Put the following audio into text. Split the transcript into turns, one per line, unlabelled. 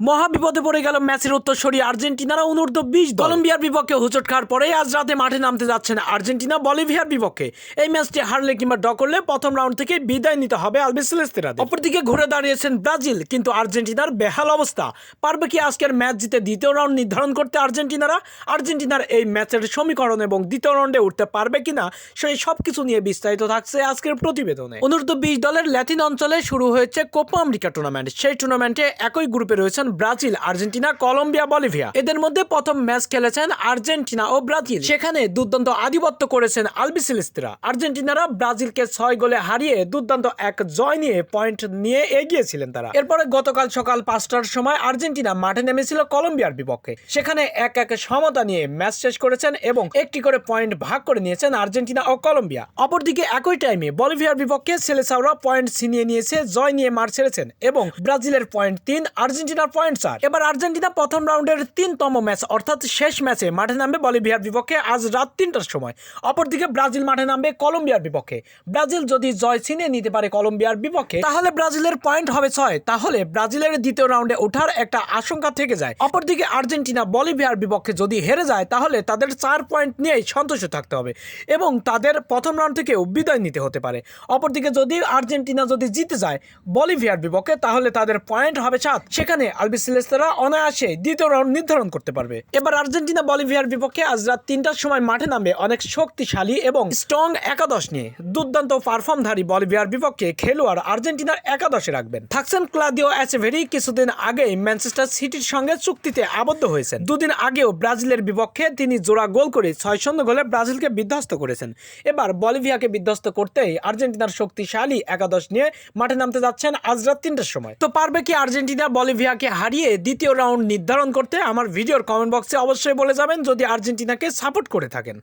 মহাবিপদে পড়ে গেল ম্যাচের উত্তরসূরি আর্জেন্টিনারা অনূর্ধ্ব বিশ। কলম্বিয়ার বিপক্ষে হুচট খাওয়ার পরে আজ রাতে মাঠে নামতে যাচ্ছেন আর্জেন্টিনা, বলিভিয়ার বিপক্ষে। এই ম্যাচটি হারলে কিংবা ড করলে প্রথম রাউন্ড থেকে বিদায় নিতে হবে আলবিসেলেস্তেরাদের অপরদিকে ঘুরে দাঁড়িয়েছেন ব্রাজিল, কিন্তু আর্জেন্টিনার বেহাল অবস্থা। পারবে কি আজকের ম্যাচ জিতে দ্বিতীয় রাউন্ড নির্ধারণ করতে আর্জেন্টিনারা? আর্জেন্টিনার এই ম্যাচের সমীকরণ এবং দ্বিতীয় রাউন্ডে উঠতে পারবে কিনা, সেই সবকিছু নিয়ে বিস্তারিত থাকছে আজকের প্রতিবেদনে। অনূর্ধ্ব বিশ দলের ল্যাটিন অঞ্চলে শুরু হয়েছে কোপা আমেরিকা টুর্নামেন্ট সেই টুর্নামেন্টে একই গ্রুপে রয়েছেন ব্রাজিল, আর্জেন্টিনা, কলম্বিয়া, বলিভিয়া। এদের মধ্যে প্রথম ম্যাচ খেলেছেন আর্জেন্টিনা ও ব্রাজিল। সেখানে দুর্দান্ত আধিপত্য করেছেন আলবিসেলেস্তেরা আর্জেন্টিনারা ব্রাজিলকে ছয় গোলে হারিয়ে দুর্দান্ত এক জয় নিয়ে পয়েন্ট নিয়ে এগিয়েছিলেন তারা। এরপরে গতকাল সকাল পাঁচটার সময় আর্জেন্টিনা মাঠে নেমেছিল কলম্বিয়ার বিপক্ষে। সেখানে এক এক সমতা নিয়ে ম্যাচ শেষ করেছেন এবং একটি করে পয়েন্ট ভাগ করে নিয়েছেন আর্জেন্টিনা ও কলম্বিয়া। অপরদিকে একই টাইমে বলিভিয়ার বিপক্ষে সেলেসাওরা পয়েন্ট ছিনিয়ে নিয়েছে, জয় নিয়ে মার ছেড়েছেন এবং ব্রাজিলের পয়েন্ট তিন, আর্জেন্টিনার পয়েন্ট চার। এবার আর্জেন্টিনা প্রথম রাউন্ডের তিনতম ম্যাচ, অর্থাৎ শেষ ম্যাচে মাঠে নামবে বলিভিয়ার বিপক্ষে আজ রাত তিনটার সময়। অপরদিকে ব্রাজিল মাঠে নামবে কলম্বিয়ার বিপক্ষে। ব্রাজিল যদি জয় ছিনিয়ে নিতে পারে কলম্বিয়ার বিপক্ষে, তাহলে ব্রাজিলের পয়েন্ট হবে ছয়। তাহলে ব্রাজিলের দ্বিতীয় রাউন্ডে ওঠার একটা আশঙ্কা থেকে যায়। অপরদিকে আর্জেন্টিনা বলিভিয়ার বিপক্ষে যদি হেরে যায়, তাহলে তাদের চার পয়েন্ট নিয়েই সন্তুষ্ট থাকতে হবে এবং তাদের প্রথম রাউন্ড থেকেও বিদায় নিতে হতে পারে। অপরদিকে যদি আর্জেন্টিনা যদি জিতে যায় বলিভিয়ার বিপক্ষে, তাহলে তাদের পয়েন্ট হবে সাত। সেখানে আলবিসেলেস্তারা অনায়াসে দ্বিতীয় রাউন্ড নির্ধারণ করতে পারবে। এবার আর্জেন্টিনা বলিভিয়ার বিপক্ষে আজ রাত তিনটার সময় মাঠে নামবে অনেক শক্তিশালী এবং স্ট্রং একাদশ নিয়ে। দুর্দান্ত পারফর্মধারী বলিভিয়ার বিপক্ষে খেলোয়াড় আর্জেন্টিনার একাদশে রাখবেন। থাকছেন ক্লাদিও অ্যাচেভেরি কিছুদিন আগেই ম্যানচেস্টার সিটির সঙ্গে চুক্তিতে আবদ্ধ হয়েছেন। দুদিন আগেও ব্রাজিলের বিপক্ষে তিনি জোড়া গোল করে ছয় শূন্য গোলে ব্রাজিলকে বিধ্বস্ত করেছেন। এবার বলিভিয়াকে বিধ্বস্ত করতেই আর্জেন্টিনার শক্তিশালী একাদশ নিয়ে মাঠে নামতে যাচ্ছেন আজ রাত তিনটার সময়। তো পারবে কি আর্জেন্টিনা বলিভিয়াকে হারিয়ে দ্বিতীয় রাউন্ড নির্ধারণ করতে আমার ভিডিওর কমেন্ট বক্সে অবশ্যই বলে যাবেন যদি আর্জেন্টিনাকে সাপোর্ট করে থাকেন।